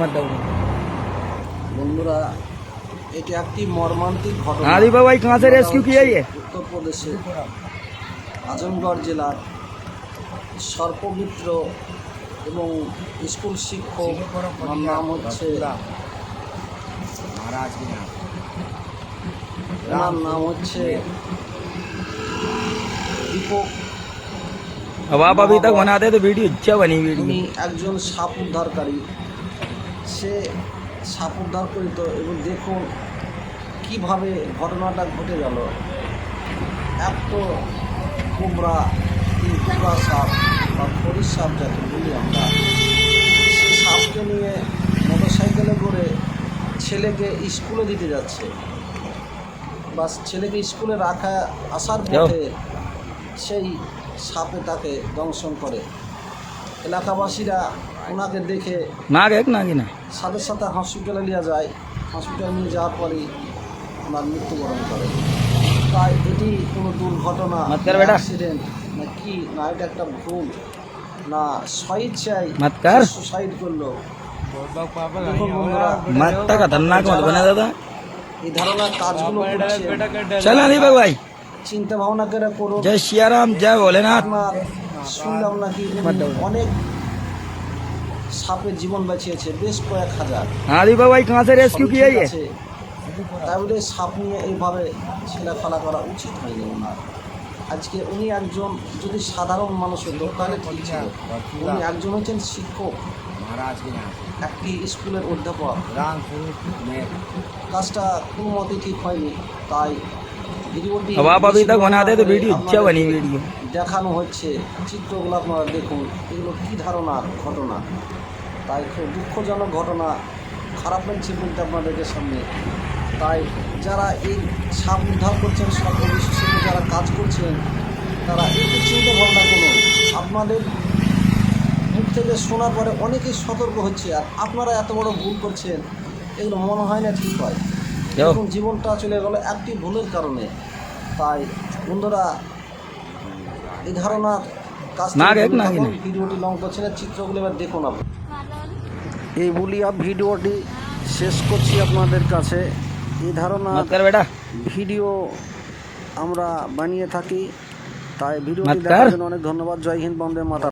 मत दो বন্ধুরা এটি একটি মর্মান্তিক ঘটনা हाँ दीपा भाई कहाँ से रेस्क्यू किया ये উত্তরপ্রদেশের আজমগড় জেলার সর্পমিত্র এবং স্কুল শিক্ষক ওনার নাম হচ্ছে महाराज के यहाँ ওনার নাম হচ্ছে দীপক अब आप अभी तक बनाते तो वीडियो अच्छा बनी উনি वीडियो একজন সাপ উদ্ধারকারী সে সাপ উদ্ধার করিত এবং দেখুন কীভাবে ঘটনাটা ঘটে গেল। এক তো কোবরা এই কোবরা সাপ বা খরির সাপ যাকে বলি আমরা সেই সাপকে নিয়ে মোটর সাইকেলে করে ছেলেকে স্কুলে দিতে যাচ্ছে। বা ছেলেকে স্কুলে রাখা আসার। পথে সেই সাপে তাকে দংশন করে। এলাকাবাসীরা ওনাকে দেখে না এক নাকি না? সাথে সাথে হসপিটালে নিয়ে যায়। হসপিটালে নিয়ে যাওয়ার পরই ওনার মৃত্যুবরণ করে। তাই এটি কোনো দুর্ঘটনা অ্যাক্সিডেন্ট না কি না এটা একটা ভুল না শহীদ চাই সুসাইড করল। দাদা এই কাজগুলো ভাই। চিন্তা ভাবনা করে করুন। জয় শিয়ারাম জয় ভোলেনাথ। শুনলাম নাকি অনেক সাপের জীবন বাঁচিয়েছে বেশ কয়েক হাজার। আরে বাবা এই রেস্কিউ কি আছে। তাহলে সাপ নিয়ে এইভাবে ছেলেফেলা করা উচিত হয়নি ওনার। আজকে উনি একজন যদি সাধারণ মানুষ হতো তাহলে উনি একজন হচ্ছেন শিক্ষক। একটি স্কুলের অধ্যাপক। কাজটা কোনো মতে ঠিক হয়নি তাই ভিডিওটি ভিডিও ভিডিও। দেখানো হচ্ছে চিত্রগুলো আপনারা দেখুন। এগুলো কী ধারণার ঘটনা? তাই খুব দুঃখজনক ঘটনা। খারাপ লাগছে বলতে আপনাদেরকে সামনে। তাই যারা এই সাপ উদ্ধার করছেন সর্ববিশ্বে যারা কাজ করছেন তারা একটু চিন্তা ভাবনা করুন। আপনাদের মুখ থেকে শোনার পরে অনেকেই সতর্ক হচ্ছে আর আপনারা এত বড় ভুল করছেন এগুলো মনে হয় না ঠিক হয়। এরকম জীবনটা চলে গেল একটি ভুলের কারণে। তাই বন্ধুরা এই ধারণার ভিডিওটি চিত্রগুলো এবার দেখুন আপনি। এই বলিয়া ভিডিওটি শেষ করছি আপনাদের কাছে। এই ধারণা ভিডিও আমরা বানিয়ে থাকি। তাই ভিডিওটি দেখার জন্য অনেক ধন্যবাদ। জয় হিন্দ বন্দে মাতা